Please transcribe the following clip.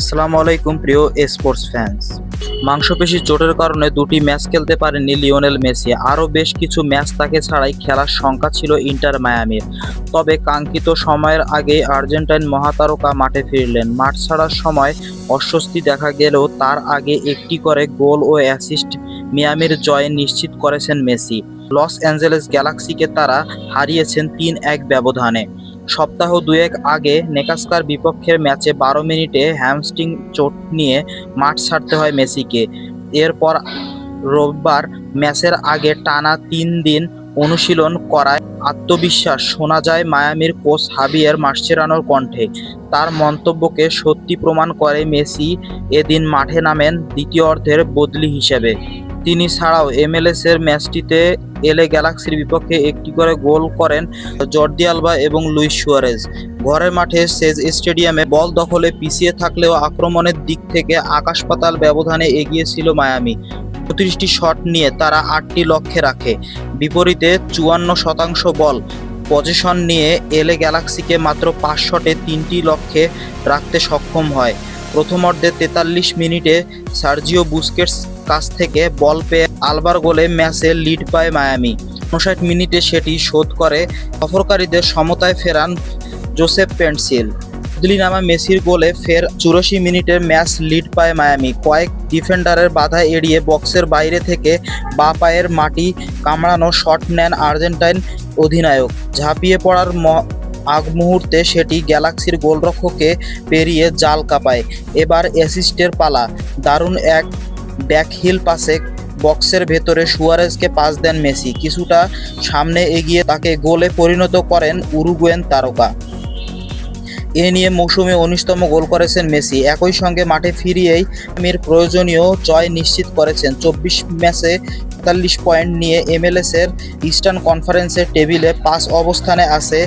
আসসালামু আলাইকুম, প্রিয় স্পোর্টস ফ্যান্স। মাংসপেশি চোটের কারণে দুটি ম্যাচ খেলতে পারেননি লিওনেল মেসি। আরও বেশ কিছু ম্যাচ তাকে ছাড়াই খেলার সংখ্যা ছিল ইন্টার মায়ামির। তবে কাঙ্ক্ষিত সময়ের আগেই আর্জেন্টাইন মহাতারকা মাঠে ফিরলেন। মাঠ ছাড়ার সময় অস্বস্তি দেখা গেলেও তার আগে একটি করে গোল ও অ্যাসিস্ট মিয়ামির জয়ে নিশ্চিত করেছেন মেসি। লস অ্যাঞ্জেলেস গ্যালাক্সিকে তারা হারিয়েছেন তিন এক ব্যবধানে। সপ্তাহ দুয়েক আগে নেকাস্কার বিপক্ষের ম্যাচে বারো মিনিটে হ্যামস্টিং চোট নিয়ে মাঠ ছাড়তে হয় মেসিকে। এরপর রোববার ম্যাচের আগে টানা তিন দিন অনুশীলন করায় আত্মবিশ্বাস। শোনা যায় মায়ামির কোচ হাবিয়ার মাসচেরানোর কণ্ঠে। তার মন্তব্যকে সত্যি প্রমাণ করে মেসি এদিন মাঠে নামেন দ্বিতীয় অর্ধের বদলি হিসেবে। তিনি ছাড়াও এমএলএস এর ম্যাচটিতে এলে গ্যালাক্সির বিপক্ষে একটি করে গোল করেন জর্দি আলবা এবং লুইস সুয়ারেজ। ঘরের মাঠে সেজ স্টেডিয়ামে বল দখলে পিছিয়ে থাকলেও আক্রমণের দিক থেকে আকাশ পাতাল ব্যবধানে এগিয়ে ছিল মায়ামি। পঁয়ত্রিশটি শট নিয়ে তারা আটটি লক্ষ্যে রাখে। বিপরীতে চুয়ান্ন শতাংশ বল পজিশন নিয়ে এলে গ্যালাক্সিকে মাত্র পাঁচ শটে তিনটি লক্ষ্যে রাখতে সক্ষম হয়। প্রথমার্ধে তেতাল্লিশ মিনিটে সার্জিও বুস্কেটস কাছ থেকে বল পেয়ে আলবার গোলে ম্যাচে লিড পায় মায়ামি। উনষাট মিনিটে সেটি শোধ করে সফরকারীদের সমতায় ফেরান জোসেফ পেন্সিল। নামা মেসির গোলে ফের চুরাশি মিনিটের ম্যাচ লিড পায় মায়ামি। কয়েক ডিফেন্ডারের বাধা এড়িয়ে বক্সের বাইরে থেকে বা পায়ের মাটি কামড়ানো শট নেন আর্জেন্টাইন অধিনায়ক। ঝাঁপিয়ে পড়ার আগ মুহূর্তে সেটি গ্যালাক্সির গোলরক্ষকে পেরিয়ে জাল কাপায়। এবার অ্যাসিস্টের পালা। দারুণ এক ব্যাকহিল পাসে বক্সের ভেতরে সুয়ারেজকে পাস দেন মেসি। কিছুটা সামনে এগিয়ে তাকে গোলে পরিণত করেন উরুগুয়েন তারকা। এ নিয়ে মৌসুমে উনিশতম গোল করেছেন মেসি। একই সঙ্গে মাঠে ফিরিয়েই মেয়ের প্রয়োজনীয় জয় নিশ্চিত করেছেন। চব্বিশ ম্যাচে পঁয়তাল্লিশ পয়েন্ট নিয়ে এমএলএস এর ইস্টার্ন কনফারেন্সের টেবিলে পাঁচ অবস্থানে আছে